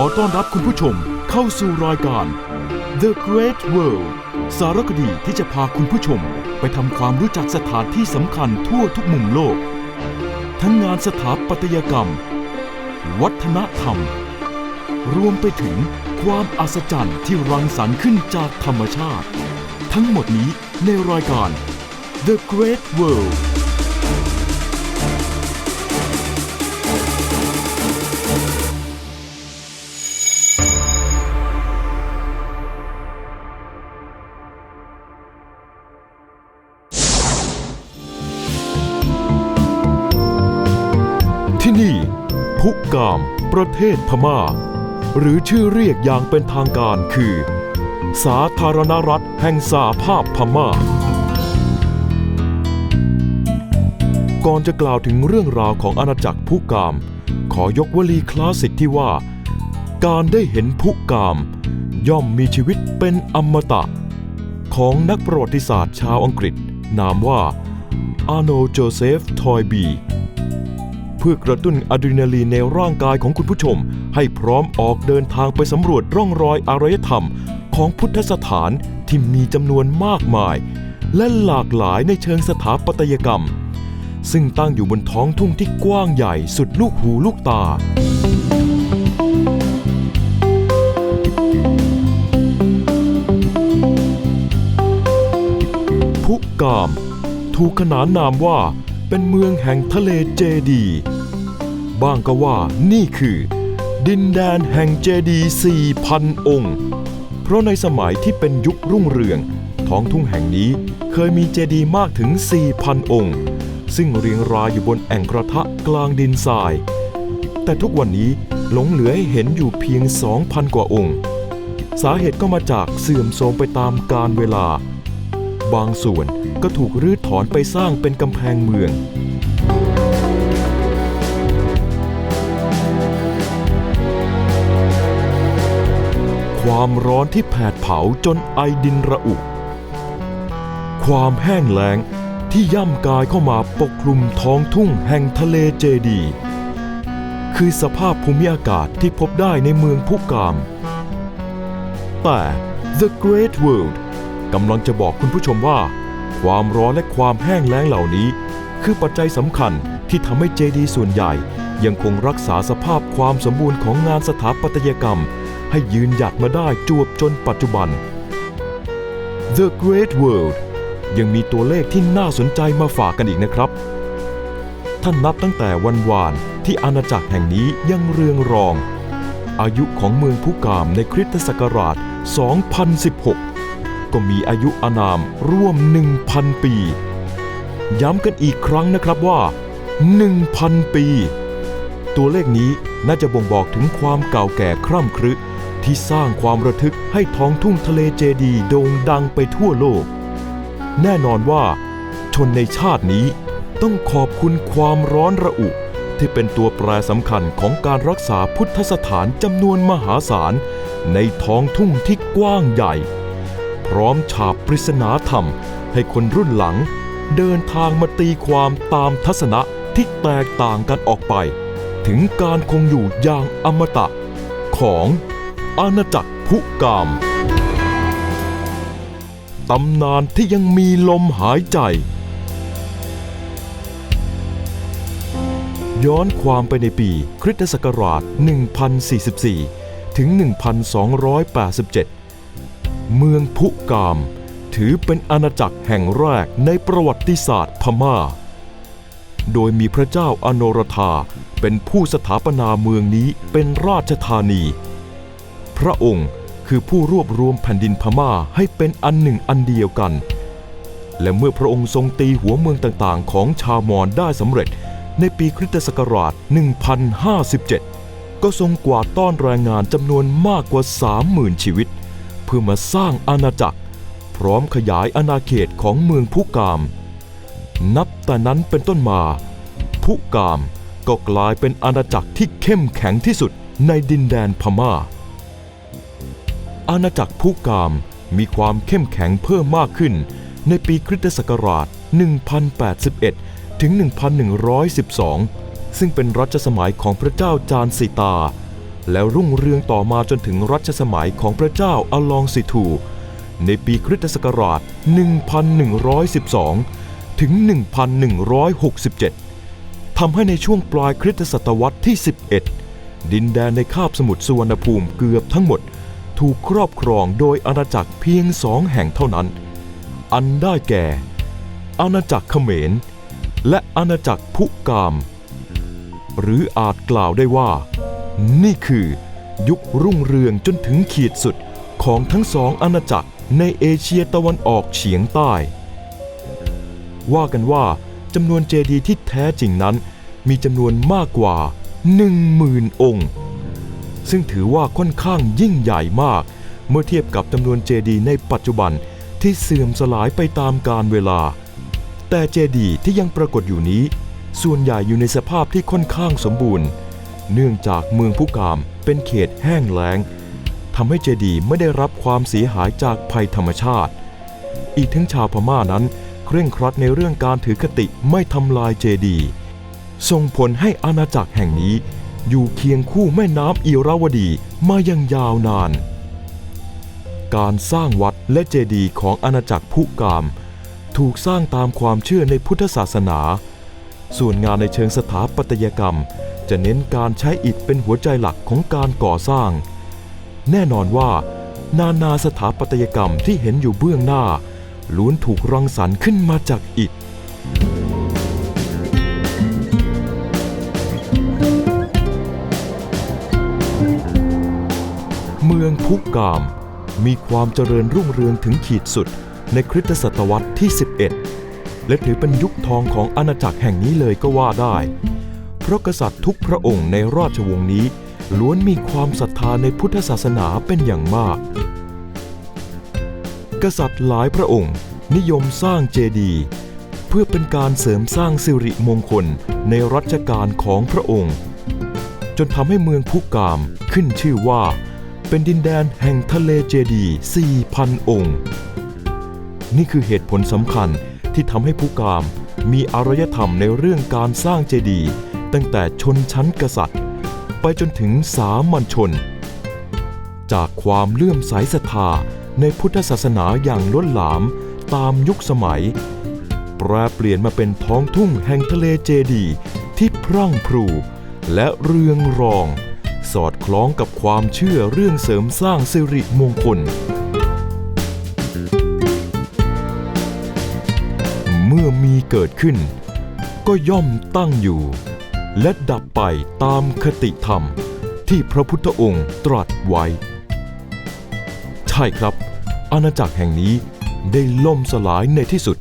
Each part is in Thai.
อต้อนรับคุณผู้ชมเข้าสู่รายการ The Great World สารคดีที่จะพาคุณผู้ชมไปทำความรู้จักสถานที่สำคัญทั่วทุกมุมโลก ทั้งงานสถาปัตยกรรม วัฒนธรรม รวมไปถึงความอัศจรรย์ที่รังสรรค์ขึ้นจากธรรมชาติ ทั้งหมดนี้ในรายการ The Great World ประเทศพม่า หรือชื่อเรียกอย่างเป็นทางการคือ สาธารณรัฐแห่งสาภาพพม่า ก่อนจะกล่าวถึงเรื่องราวของอาณาจักรพุกาม ขอยกวลีคลาสสิกที่ว่า การได้เห็นพุกาม ย่อมมีชีวิตเป็นอมตะ ของนักประวัติศาสตร์ชาวอังกฤษ นามว่าอาโนโจเซฟทอยบี พื่อกระตุ้นอะดรีนาลีนในร่างกายของคุณผู้ชม ให้พร้อมออกเดินทางไปสำรวจร่องรอยอารยธรรม ของพุทธสถานที่มีจำนวนมากมาย และหลากหลายในเชิงสถาปัตยกรรม ซึ่งตั้งอยู่บนท้องทุ่งที่กว้างใหญ่สุดลูกหูลูกตาพุกาม ถูกขนานนามว่าเป็นเมืองแห่งทะเลเจดี บ้างก็ว่านี่คือ ดินแดนแห่งเจดี4,000 องค์ เพราะในสมัยที่เป็นยุครุ่งเรือง ท้องทุ่งแห่งนี้เคยมีเจดีย์มากถึง 4,000 องค์ ซึ่งเรียงรายอยู่บนแอ่งกระทะกลางดินทราย แต่ทุกวันนี้หลงเหลือให้เห็นอยู่เพียง 2,000 กว่าองค์ สาเหตุก็มาจากเสื่อมโทรมไปตามกาลเวลา บางส่วนก็ถูกรื้อถอนไปสร้างเป็นกำแพงเมือง ความร้อนที่แผดเผาจนไอดินระอุ ความแห้งแล้งที่ย่ำกายเข้ามาปกคลุมท้องทุ่งแห่งทะเลเจดี คือสภาพภูมิอากาศที่พบได้ในเมืองพุกาม แต่ The Great World กำลังจะบอกคุณผู้ชมว่า ความร้อนและความแห้งแล้งเหล่านี้ คือปัจจัยสำคัญที่ทำให้เจดีส่วนใหญ่ ยังคงรักษาสภาพความสมบูรณ์ของงานสถาปัตยกรรม ให้ยืนหยัดมาได้จวบจนปัจจุบัน The Great World ยังมีตัวเลขที่น่าสนใจมาฝากกันอีกนะครับ ท่านนับตั้งแต่วันวานที่อาณาจักรแห่งนี้ยังเรืองรอง อายุของเมืองพุกามในคริสตศักราช 2016 ก็มีอายุอานามร่วม 1,000 ปี ย้ำกันอีกครั้งนะครับว่า 1,000 ปี ตัวเลขนี้น่าจะบ่งบอกถึงความเก่าแก่คร่ำครึ ที่สร้างความระทึกให้ท้องทุ่งทะเลเจดีโด่งดังไปทั่วโลก แน่นอนว่า ชนในชาตินี้ต้องขอบคุณความร้อนระอุ ที่เป็นตัวแปรสำคัญของการรักษาพุทธสถานจำนวนมหาศาล ในท้องทุ่งที่กว้างใหญ่ พร้อมฉาบปริศนาธรรมให้คนรุ่นหลัง เดินทางมาตีความตามทัศนะที่แตกต่างกันออกไป ถึงการคงอยู่อย่างอมตะของ อาณาจักรพุกาม ตำนานที่ยังมีลมหายใจ ย้อนความไปในปีคริสตศักราช 1044 ถึง 1287 เมืองพุกาม ถือเป็นอาณาจักรแห่งแรกในประวัติศาสตร์พม่า โดยมีพระเจ้าอโนรธาเป็นผู้สถาปนาเมืองนี้เป็นราชธานี พระองค์คือผู้รวบรวมแผ่นดินพม่าให้เป็นอันหนึ่งอันเดียวกัน และเมื่อพระองค์ทรงตีหัวเมืองต่างๆ ของชาวมอญได้สำเร็จในปีคริสตศักราช 1057 ก็ทรงกวาดต้อนแรงงานจำนวนมากกว่า 30,000 ชีวิต เพื่อมาสร้างอาณาจักร พร้อมขยายอาณาเขตของเมืองพุกาม นับแต่นั้นเป็นต้นมา พุกามก็กลายเป็นอาณาจักรที่เข้มแข็งที่สุดในดินแดนพม่า อาณาจักรพุกามมีความเข้มแข็งเพิ่มมากขึ้น ในปีคริสตศักราช 1081 ถึง 1112 ซึ่งเป็นรัชสมัยของพระเจ้าจานสิตา แล้วรุ่งเรืองต่อมาจนถึงรัชสมัยของพระเจ้าอลองสิทู ในปีคริสตศักราช 1112 ถึง 1167 ทำให้ในช่วงปลายคริสตศตวรรษที่ 11 ดินแดนในคาบสมุทรสุวรรณภูมิเกือบทั้งหมด ถูกครอบครองโดยอาณาจักรเพียงสองแห่งเท่านั้น อันได้แก่ อาณาจักรเขมร และอาณาจักรพุกาม หรืออาจกล่าวได้ว่า นี่คือยุครุ่งเรืองจนถึงขีดสุดของทั้งสองอาณาจักรในเอเชียตะวันออกเฉียงใต้ ว่ากันว่าจำนวนเจดีย์ที่แท้จริงนั้น มีจำนวนมากกว่า 10,000 องค์ ซึ่งถือว่าค่อนข้างยิ่งใหญ่มาก เมื่อเทียบกับจำนวนเจดีย์ในปัจจุบันที่เสื่อมสลายไปตามกาลเวลา แต่เจดีย์ที่ยังปรากฏอยู่นี้ ส่วนใหญ่อยู่ในสภาพที่ค่อนข้างสมบูรณ์ เนื่องจากเมืองผู้กามเป็นเขตแห้งแล้งทำให้เจดีย์ไม่ได้รับความเสียหายจากภัยธรรมชาติ อีกทั้งชาวพม่านั้นเคร่งครัดในเรื่องการถือคติไม่ทำลายเจดีย์ส่งผลให้อาณาจักรแห่งนี้ อยู่เคียงคู่แม่น้ำอิราวดีมายังยาวนาน การสร้างวัดและเจดีย์ของอาณาจักรผู้กาม ถูกสร้างตามความเชื่อในพุทธศาสนา ส่วนงานในเชิงสถาปัตยกรรม จะเน้นการใช้อิฐเป็นหัวใจหลักของการก่อสร้าง แน่นอนว่า นานาสถาปัตยกรรมที่เห็นอยู่เบื้องหน้าล้วนถูกรังสรรค์ขึ้นมาจากอิฐ มืองพุกาม มีความเจริญรุ่งเรืองถึงขีดสุดในคริสตศตวรรษที่ 11 และถือเป็นยุคทองของอาณาจักรแห่งนี้เลยก็ว่าได้ เพราะกษัตริย์ทุกพระองค์ในราชวงศ์นี้ ล้วนมีความศรัทธาในพุทธศาสนาเป็นอย่างมาก กษัตริย์หลายพระองค์นิยมสร้างเจดีย์เพื่อเป็นการเสริมสร้างสิริมงคลในรัชกาลของพระองค์ จนทำให้เมืองพุกามขึ้นชื่อว่า เป็นดินแดนแห่งทะเลเจดี 4,000 องค์ นี่คือเหตุผลสำคัญที่ทำให้พุกามมีอารยธรรมในเรื่องการสร้างเจดีย์ตั้งแต่ชนชั้นกษัตริย์ ไปจนถึงสามัญชน จากความเลื่อมใสศรัทธาในพุทธศาสนาอย่างล้นหลามตามยุคสมัย แปรเปลี่ยนมาเป็นท้องทุ่งแห่งทะเลเจดีย์ที่พรั่งพรูและเรืองรอง สอดคล้องกับความเชื่อเรื่องเสริมสร้างสิริมงคล เมื่อมีเกิดขึ้น ก็ย่อมตั้งอยู่ และดับไปตามคติธรรมที่พระพุทธองค์ตรัสไว้ ใช่ครับ อาณาจักรแห่งนี้ได้ล่มสลายในที่สุด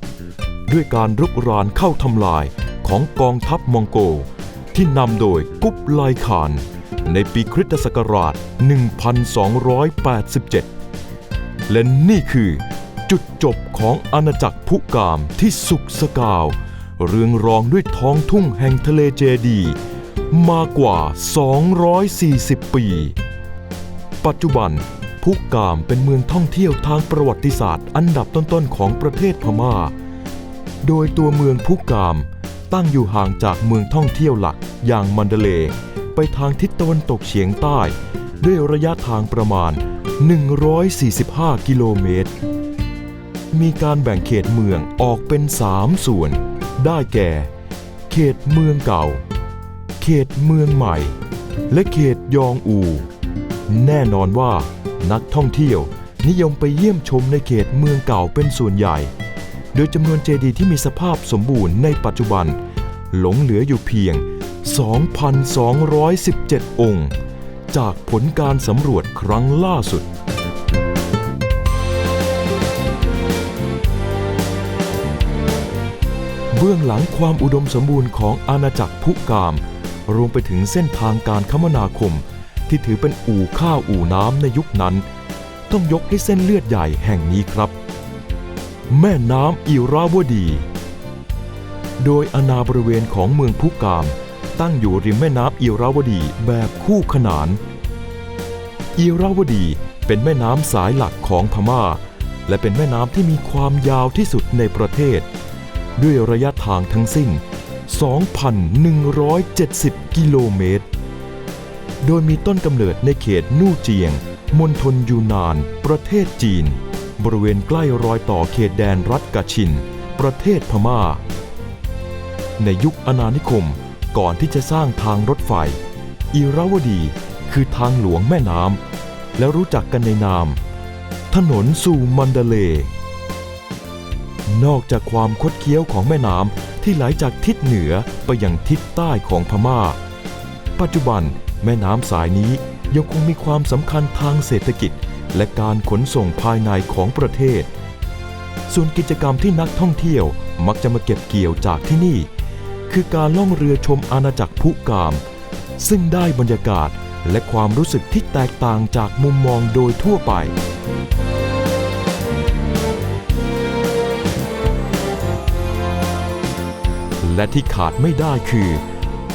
ด้วยการรุกรานเข้าทำลายของกองทัพมองโกลที่นำโดยกุบไลขาน ในปีคริสตศักราช 1287 และนี่คือจุดจบของอาณาจักรพุกามที่สุขสกาว เรืองรองด้วยท้องทุ่งแห่งทะเลเจดี มากว่า 240 ปี ปัจจุบันพุกามเป็นเมืองท่องเที่ยวทางประวัติศาสตร์ อันดับต้นๆของประเทศพม่า โดยตัวเมืองพุกามตั้งอยู่ห่างจากเมืองท่องเที่ยวหลักอย่างมันเดเล ไปทางทิศตะวันตกเฉียงใต้ ด้วยระยะทางประมาณ 145 กิโลเมตร มีการแบ่งเขตเมืองออกเป็น 3 ส่วน ได้แก่ เขตเมืองเก่า เขตเมืองใหม่ และเขตยองอู แน่นอนว่านักท่องเที่ยวนิยมไปเยี่ยมชมในเขตเมืองเก่าเป็นส่วนใหญ่ โดยจำนวนเจดีย์ที่มีสภาพสมบูรณ์ในปัจจุบัน หลงเหลืออยู่เพียง 2,217 องค์ จากผลการสำรวจครั้งล่าสุด เบื้องหลังความอุดมสมบูรณ์ของอาณาจักรพุกาม รวมไปถึงเส้นทางการคมนาคม ที่ถือเป็นอู่ข้าวอู่น้ำในยุคนั้น ต้องยกให้เส้นเลือดใหญ่แห่งนี้ครับ แม่น้ำอิราวดี โดยอาณาบริเวณของเมืองพุกาม ตั้งอยู่ริมแม่น้ำอิราวดีแบบคู่ขนานอิราวดีเป็นแม่น้ำสายหลักของพม่า และเป็นแม่น้ำที่มีความยาวที่สุดในประเทศ ด้วยระยะทางทั้งสิ้น 2,170 กิโลเมตร โดยมีต้นกำเนิดในเขตนู่เจียงมณฑลยูนาน ประเทศจีน บริเวณใกล้รอยต่อเขตแดนรัฐกาชิน ประเทศพม่า ในยุคอาณานิคม ก่อนที่จะสร้างทางรถไฟ อิราวดีคือทางหลวงแม่น้ำและรู้จักกันในนาม ถนนสู่มันเดเล นอกจากความคดเคี้ยวของแม่น้ำที่ไหลจากทิศเหนือไปยังทิศใต้ของพม่า ปัจจุบันแม่น้ำสายนี้ยังคงมีความสำคัญทางเศรษฐกิจ และการขนส่งภายในของประเทศ ส่วนกิจกรรมที่นักท่องเที่ยวมักจะมาเก็บเกี่ยวจากที่นี่ คือการล่องเรือชมอาณาจักรพุกาม ซึ่งได้บรรยากาศและความรู้สึกที่แตกต่างจากมุมมองโดยทั่วไป และที่ขาดไม่ได้คือ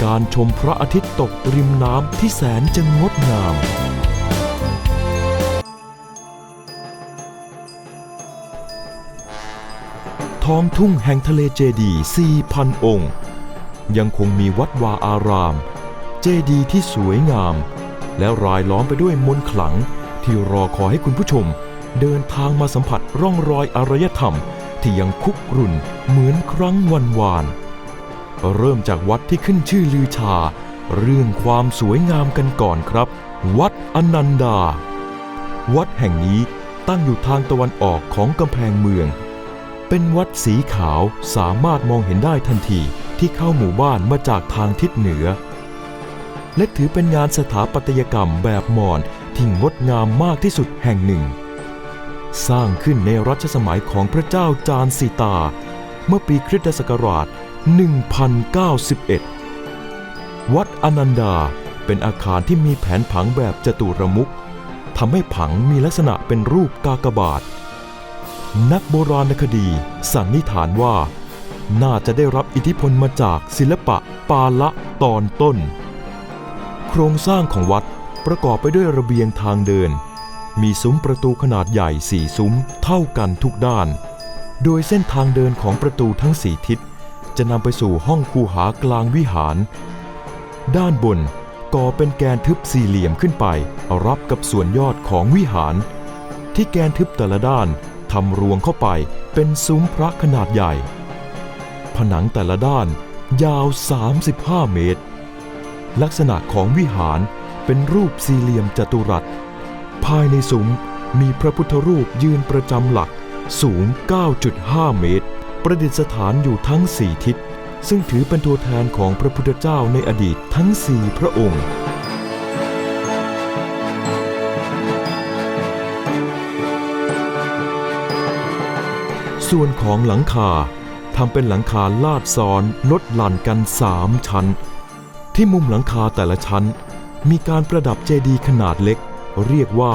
การชมพระอาทิตย์ตกริมน้ำที่แสนจะงดงามท้องทุ่งแห่งทะเลเจดี 4,000 องค์ ยังคงมีวัดวาอาราม เจดีย์ที่สวยงาม และรายล้อมไปด้วยมนต์ขลัง ที่รอคอยให้คุณผู้ชม เดินทางมาสัมผัสร่องรอยอารยธรรม ที่ยังคุกรุ่นเหมือนครั้งวันวาน เริ่มจากวัดที่ขึ้นชื่อลือชา เรื่องความสวยงามกันก่อนครับ วัดอนันดา วัดแห่งนี้ตั้งอยู่ทางตะวันออกของกำแพงเมือง เป็นวัดสีขาวสามารถมองเห็นได้ทันที ที่เข้าหมู่บ้านมาจากทางทิศเหนือ และถือเป็นงานสถาปัตยกรรมแบบมอญที่งดงามมากที่สุดแห่งหนึ่ง สร้างขึ้นในรัชสมัยของพระเจ้าจารสีตา เมื่อปีคริสตศักราช 1091 วัดอนันดาเป็นอาคารที่มีแผนผังแบบจตุรมุขทำให้ผังมีลักษณะเป็นรูปกากบาท นักโบราณคดีสันนิษฐานว่า น่าจะได้รับอิทธิพลมาจากศิลปะปาละตอนต้น โครงสร้างของวัดประกอบไปด้วยระเบียงทางเดิน มีซุ้มประตูขนาดใหญ่สี่ซุ้มเท่ากันทุกด้าน โดยเส้นทางเดินของประตูทั้งสี่ทิศ จะนำไปสู่ห้องคูหากลางวิหาร ด้านบนก่อเป็นแกนทึบสี่เหลี่ยมขึ้นไป รับกับส่วนยอดของวิหาร ที่แกนทึบแต่ละด้านทำรวงเข้าไปเป็นซุ้มพระขนาดใหญ่ ผนังแต่ละด้านยาว 35 เมตร ลักษณะของวิหารเป็นรูปสี่เหลี่ยมจัตุรัส ภายในซุ้มมีพระพุทธรูปยืนประจำหลักสูง 9.5 เมตร ประดิษฐานอยู่ทั้งสี่ทิศ ซึ่งถือเป็นตัวแทนของพระพุทธเจ้าในอดีตทั้งสี่พระองค์ส่วนของหลังคา ทำเป็นหลังคาลาดซ้อนลดหลั่นกันสามชั้น ที่มุมหลังคาแต่ละชั้น มีการประดับเจดีย์ขนาดเล็ก เรียกว่า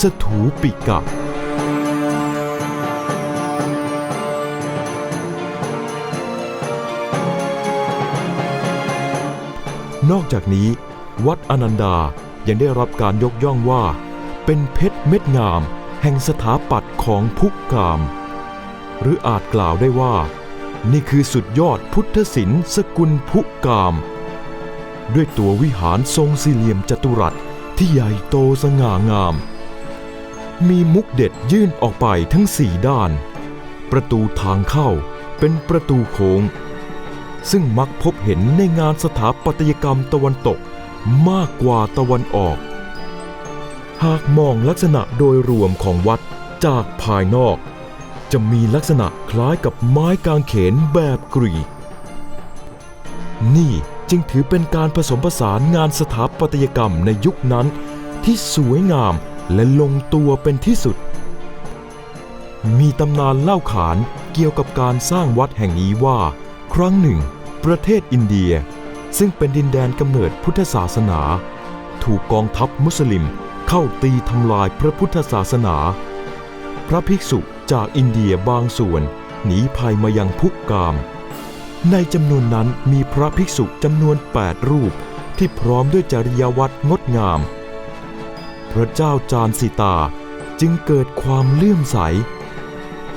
สถูปิกะนอกจากนี้ วัดอนันดายังได้รับการยกย่องว่า เป็นเพชรเม็ดงาม แห่งสถาปัตย์ของพุกกาม หรืออาจกล่าวได้ว่า นี่คือสุดยอดพุทธศิลป์สกุลพุกาม ด้วยตัววิหารทรงสี่เหลี่ยมจัตุรัสที่ใหญ่โตสง่างาม มีมุกเด็ดยื่นออกไปทั้งสี่ด้าน ประตูทางเข้าเป็นประตูโค้ง ซึ่งมักพบเห็นในงานสถาปัตยกรรมตะวันตกมากกว่าตะวันออก หากมองลักษณะโดยรวมของวัดจากภายนอก จะมีลักษณะคล้ายกับไม้กางเขนแบบกรีก นี่จึงถือเป็นการผสมผสานงานสถาปัตยกรรมในยุคนั้น ที่สวยงามและลงตัวเป็นที่สุด มีตำนานเล่าขานเกี่ยวกับการสร้างวัดแห่งนี้ว่า ครั้งหนึ่ง ประเทศอินเดีย ซึ่งเป็นดินแดนกำเนิดพุทธศาสนา ถูกกองทัพมุสลิมเข้าตีทำลายพระพุทธศาสนา พระภิกษุ จากอินเดียบางส่วน หนีภัยมายังพุกกาม ในจำนวนนั้นมีพระภิกษุจำนวน 8 รูปที่พร้อมด้วยจริยวัตรงดงาม พระเจ้าจารสิตาจึงเกิดความเลื่อมใส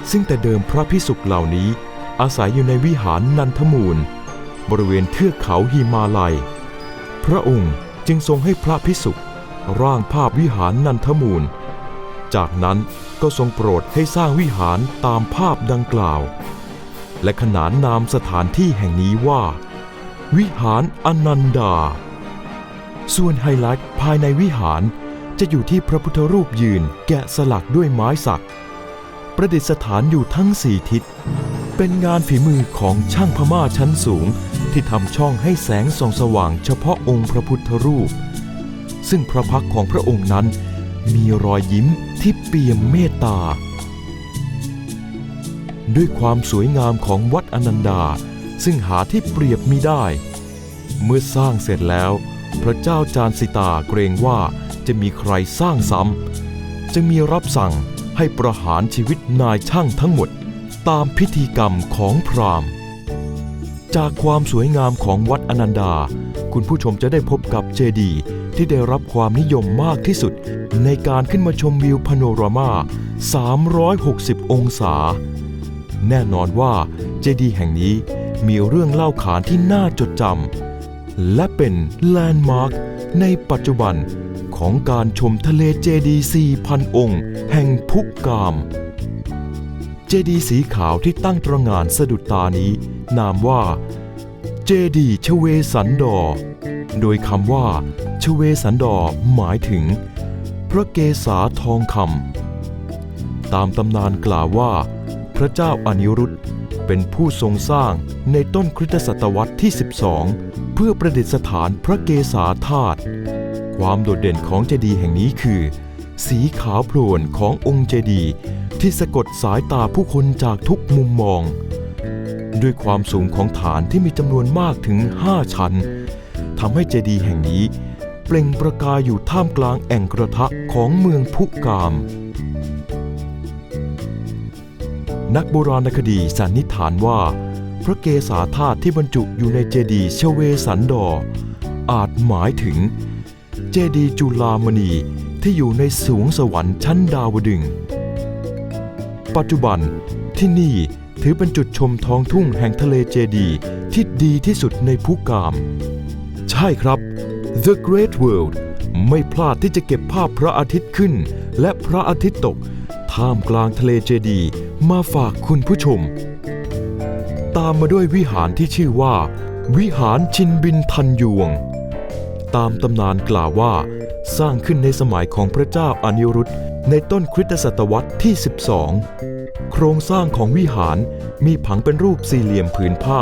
ซึ่งแต่เดิมพระภิกษุเหล่านี้อาศัยอยู่ในวิหารนันทมูล บริเวณเทือกเขาหิมาลัย พระองค์จึงทรงให้พระพิสุร่างภาพวิหารนันทมูล จากนั้นก็ทรงโปรดให้สร้างวิหารตามภาพดังกล่าว และขนานนามสถานที่แห่งนี้ว่า วิหารอนันดา ส่วนไฮไลท์ภายในวิหารจะอยู่ที่พระพุทธรูปยืนแกะสลักด้วยไม้สัก ประดิษฐานอยู่ทั้งสี่ทิศ เป็นงานฝีมือของช่างพม่าชั้นสูงที่ทำช่องให้แสงส่องสว่างเฉพาะองค์พระพุทธรูป ซึ่งพระพักของพระองค์นั้น มีรอยยิ้มที่เปี่ยมเมตตา ด้วยความสวยงามของวัดอนันดา ซึ่งหาที่เปรียบมิได้ เมื่อสร้างเสร็จแล้ว พระเจ้าจารสิตาเกรงว่าจะมีใครสร้างซ้ำจึงมีรับสั่งให้ประหารชีวิตนายช่างทั้งหมด ตามพิธีกรรมของพราหมณ์ จากความสวยงามของวัดอนันดา คุณผู้ชมจะได้พบกับเจดีย์ที่ได้รับความนิยมมากที่สุด ในการขึ้นมาชมวิวพาโนรามา 360 องศา แน่นอนว่าเจดีย์แห่งนี้มีเรื่องเล่าขานที่น่าจดจำและเป็นแลนด์มาร์คในปัจจุบันของการชมทะเลเจดีย์4,000 องค์ แห่งพุกาม เจดีย์สีขาวที่ตั้งตระหง่านสะดุดตานี้ นามว่า เจดีย์ชเวสันดอ โดยคำว่าชเวสันดอหมายถึง พระเกศาทองคำตามตำนานกล่าวว่า พระเจ้าอนิรุธเป็นผู้ทรงสร้างในต้นคริสตศตวรรษที่ 12 เพื่อประดิษฐานพระเกศาธาตุความโดดเด่นของเจดีย์แห่งนี้คือ สีขาวโพลนขององค์เจดีย์ ที่สะกดสายตาผู้คนจากทุกมุมมอง ด้วยความสูงของฐานที่มีจำนวนมากถึง 5 ชั้นทำให้เจดีย์แห่งนี้ เปล่งประกายอยู่ท่ามกลางแอ่งกระทะของเมืองพุกาม นักโบราณคดีสันนิษฐานว่า พระเกศาธาตุที่บรรจุอยู่ในเจดีย์ชเวสันดอ อาจหมายถึง เจดีย์จุลามณีที่อยู่ในสูงสวรรค์ชั้นดาวดึงส์ ปัจจุบันที่นี่ถือเป็นจุดชมท้องทุ่งแห่งทะเลเจดีที่ดีที่สุดในภูกาม ใช่ครับ The Great World ไม่พลาดที่จะเก็บภาพพระอาทิตย์ขึ้น และพระอาทิตย์ตก ท่ามกลางทะเลเจดีมาฝากคุณผู้ชม ตามมาด้วยวิหารที่ชื่อว่า วิหารชินบินทันยวง ตามตำนานกล่าวว่า สร้างขึ้นในสมัยของพระเจ้าอนิรุธ ในต้นคริสตศตวรรษที่ 12 โครงสร้างของวิหารมีผังเป็นรูปสี่เหลี่ยมผืนผ้า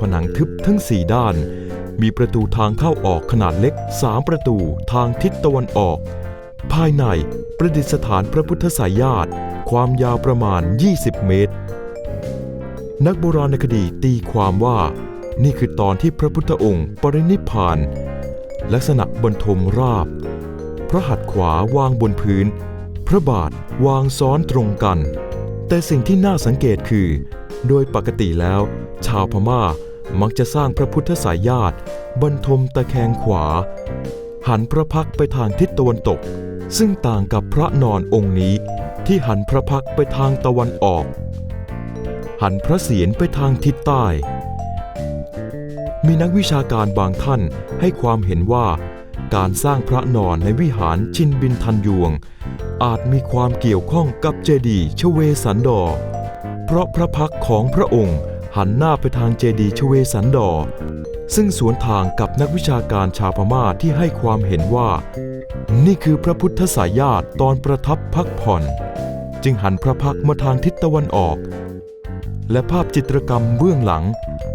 ผนังทึบทั้งสี่ด้าน มีประตูทางเข้าออกขนาดเล็กสามประตูทางทิศตะวันออก ภายในประดิษฐานพระพุทธสายญาติ ความยาวประมาณ 20 เมตร นักโบราณคดีตีความว่า นี่คือตอนที่พระพุทธองค์ปรินิพพาน ลักษณะบนทมราบ พระหัตถ์ขวาวางบนพื้น พระบาทวางซ้อนตรงกัน แต่สิ่งที่น่าสังเกตคือ โดยปกติแล้ว ชาวพม่ามักจะสร้างพระพุทธสายญาติบรรทมตะแคงขวา หันพระพักไปทางทิศตะวันตก ซึ่งต่างกับพระนอนองค์นี้ที่หันพระพักไปทางตะวันออก หันพระเศียรไปทางทิศใต้ มีนักวิชาการบางท่านให้ความเห็นว่า การสร้างพระนอนในวิหารชินบินทันยวง อาจมีความเกี่ยวข้องกับเจดีย์ชเวสันดอ เพราะพระพักของพระองค์หันหน้าไปทางเจดีย์ชเวสันดอ ซึ่งสวนทางกับนักวิชาการชาวพม่าที่ให้ความเห็นว่า นี่คือพระพุทธสายญาติตอนประทับพักผ่อน จึงหันพระพักมาทางทิศตะวันออก และภาพจิตรกรรมเบื้องหลัง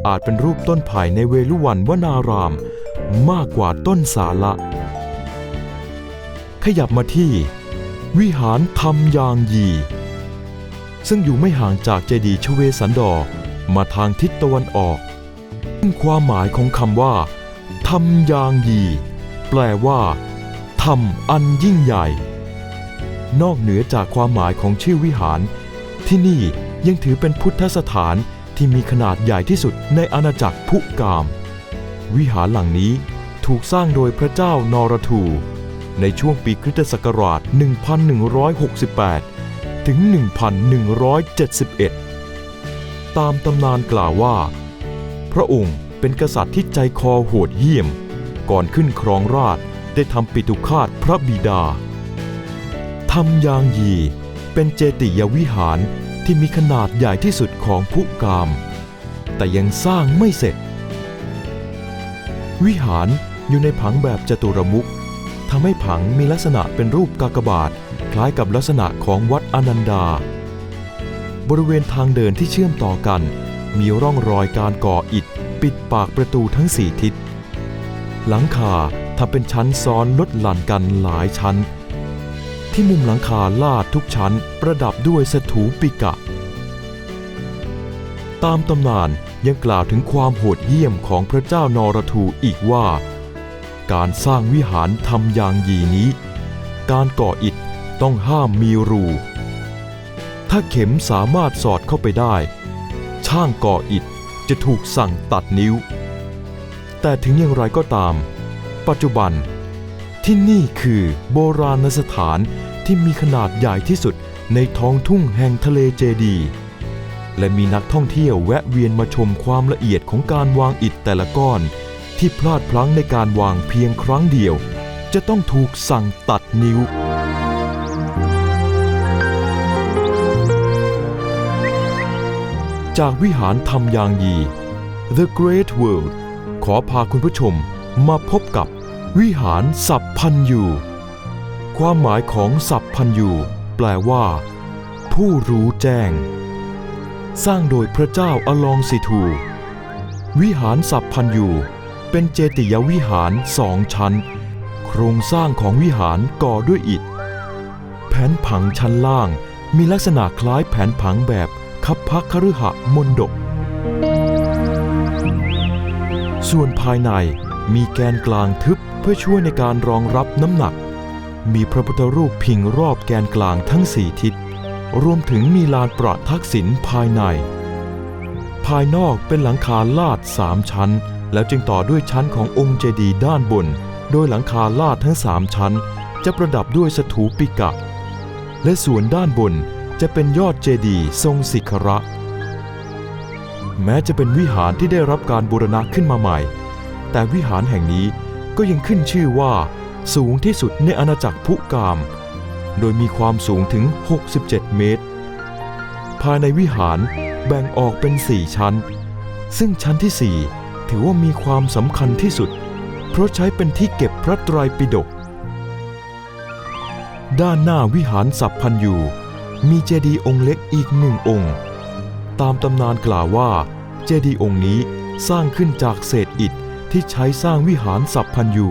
อาจเป็นรูปต้นไผ่ในเวลุวันวนาราม มากกว่าต้นสาละ ขยับมาที่ วิหารธรรมยางยี ซึ่งอยู่ไม่ห่างจากเจดีย์ชเวสันดอร์มาทางทิศตะวันออก ซึ่งความหมายของคำว่าธรรมยางยี แปลว่าธรรมอันยิ่งใหญ่ นอกเหนือจากความหมายของชื่อวิหาร ที่นี่ยังถือเป็นพุทธสถานที่มีขนาดใหญ่ที่สุดในอาณาจักรพุกาม วิหารหลังนี้ถูกสร้างโดยพระเจ้านรทู ในช่วงปีคริสตศักราช 1168 ถึง 1171 ตามตำนานกล่าวว่า พระองค์เป็นกษัตริย์ที่ใจคอโหดเหี้ยม ก่อนขึ้นครองราชได้ทำปิตุคาตพระบิดาทำยางยีเป็นเจติยวิหารที่มีขนาดใหญ่ที่สุดของพุกาม แต่ยังสร้างไม่เสร็จ วิหารอยู่ในผังแบบจตุรมุขทำให้ผังมีลักษณะเป็นรูปกากบาท คล้ายกับลักษณะของวัดอนันดา บริเวณทางเดินที่เชื่อมต่อกัน มีร่องรอยการก่ออิฐ ปิดปากประตูทั้งสี่ทิศ หลังคาทำเป็นชั้นซ้อนลดหลั่นกันหลายชั้น ที่มุมหลังคาลาดทุกชั้นประดับด้วยสถูปิกะ ตามตำนาน ยังกล่าวถึงความโหดเหี้ยมของพระเจ้านรทูอีกว่า การสร้างวิหารทำอย่างยีนี้ การก่ออิฐต้องห้ามมีรู ถ้าเข็มสามารถสอดเข้าไปได้ ช่างก่ออิฐจะถูกสั่งตัดนิ้ว แต่ถึงอย่างไรก็ตาม ปัจจุบัน ที่นี่คือโบราณสถานที่มีขนาดใหญ่ที่สุดในท้องทุ่งแห่งทะเลเจดี และมีนักท่องเที่ยวแวะเวียนมาชมความละเอียดของการวางอิฐแต่ละก้อน ที่พลาดพลั้งในการวางเพียงครั้งเดียว จะต้องถูกสั่งตัดนิ้วจากวิหารธรรมยางยี The Great World ขอพาคุณผู้ชมมาพบกับวิหารสัพพันยูความหมายของสัพพันยูแปลว่า ผู้รู้แจ้ง สร้างโดยพระเจ้าอลองสิทู วิหารสัพพันยูเป็นเจติยวิหารสองชั้น โครงสร้างของวิหารก่อด้วยอิฐ แผนผังชั้นล่างมีลักษณะคล้ายแผนผังแบบคับพพคฤหะมนดก ส่วนภายในมีแกนกลางทึบเพื่อช่วยในการรองรับน้ำหนัก มีพระพุทธรูปพิงรอบแกนกลางทั้งสี่ทิศ รวมถึงมีลานประทักษิณภายใน ภายนอกเป็นหลังคาลาดสามชั้น แล้วจึงต่อด้วยชั้นขององค์เจดีย์ด้านบน โดยหลังคาลาดทั้งสามชั้น จะประดับด้วยสถูปิกะ และส่วนด้านบนจะเป็นยอดเจดีย์ทรงสิขระ แม้จะเป็นวิหารที่ได้รับการบูรณะขึ้นมาใหม่ แต่วิหารแห่งนี้ก็ยังขึ้นชื่อว่า สูงที่สุดในอาณาจักรพุกาม โดยมีความสูงถึง 67 เมตร ภายในวิหารแบ่งออกเป็น 4 ชั้น ซึ่งชั้นที่ 4 ถือว่ามีความสำคัญที่สุด เพราะใช้เป็นที่เก็บพระไตรปิฎกด้านหน้าวิหารสัพพันยูมีเจดีย์องค์เล็กอีกหนึ่งองค์ ตามตำนานกล่าวว่า เจดีย์องค์นี้สร้างขึ้นจากเศษอิฐที่ใช้สร้างวิหารสัพพันยู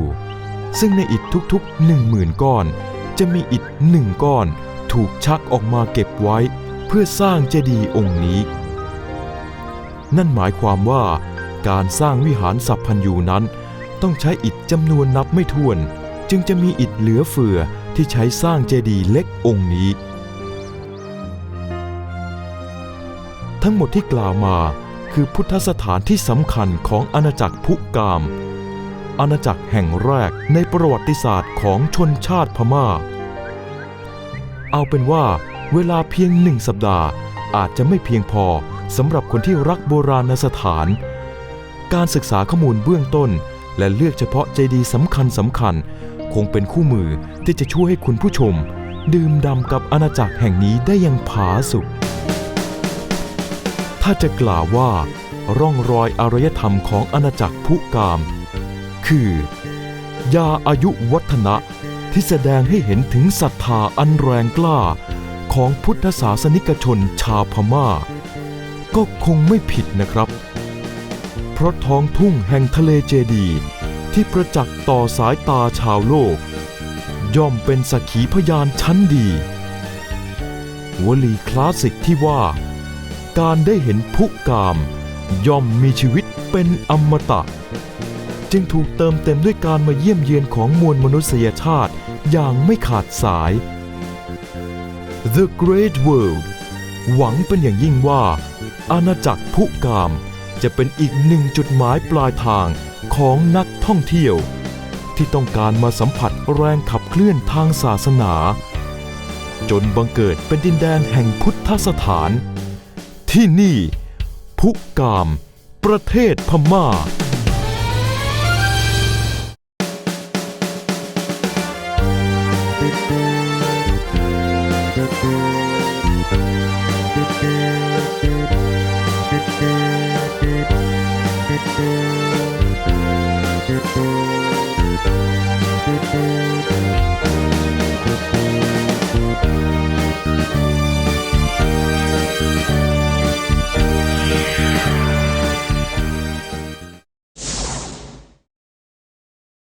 ซึ่งในอิฐทุกๆหนึ่งหมื่นก้อน จะมีอิฐหนึ่งก้อนถูกชักออกมาเก็บไว้ เพื่อสร้างเจดีย์องค์นี้ นั่นหมายความว่าการสร้างวิหารสัพพันยูนั้น ต้องใช้อิฐจำนวนนับไม่ถ้วน จึงจะมีอิฐเหลือเฟือที่ใช้สร้างเจดีย์เล็กองค์นี้ ทั้งหมดที่กล่าวมาคือพุทธสถานที่สำคัญของอาณาจักรพุกาม อาณาจักรแห่งแรกในประวัติศาสตร์ของชนชาติพม่า เอาเป็นว่าเวลาเพียงหนึ่งสัปดาห์อาจจะไม่เพียงพอสำหรับคนที่รักโบราณสถาน การศึกษาข้อมูลเบื้องต้น และเลือกเฉพาะเจดีย์สำคัญสำคัญ คงเป็นคู่มือที่จะช่วยให้คุณผู้ชม ดื่มด่ำกับอาณาจักรแห่งนี้ได้อย่างผาสุกถ้าจะกล่าวว่า ร่องรอยอารยธรรมของอาณาจักรพุกาม คือ ยาอายุวัฒนะที่แสดงให้เห็นถึงศรัทธาอันแรงกล้าของพุทธศาสนิกชนชาวพม่า ก็คงไม่ผิดนะครับ เพราะท้องทุ่งแห่งทะเลเจดีที่ประจักษ์ต่อสายตาชาวโลก ย่อมเป็นสักขีพยานชั้นดีวลีคลาสสิกที่ว่า การได้เห็นพุกาม ย่อมมีชีวิตเป็นอมตะ จึงถูกเติมเต็มด้วยการมาเยี่ยมเยียนของมวลมนุษยชาติอย่างไม่ขาดสาย The Great World หวังเป็นอย่างยิ่งว่า อาณาจักรพุกามจะเป็นอีกหนึ่งจุดหมายปลายทางของนักท่องเที่ยว ที่ต้องการมาสัมผัสแรงขับเคลื่อนทางศาสนา จนบังเกิดเป็นดินแดนแห่งพุทธสถาน ที่นี่ พุกาม ประเทศพม่า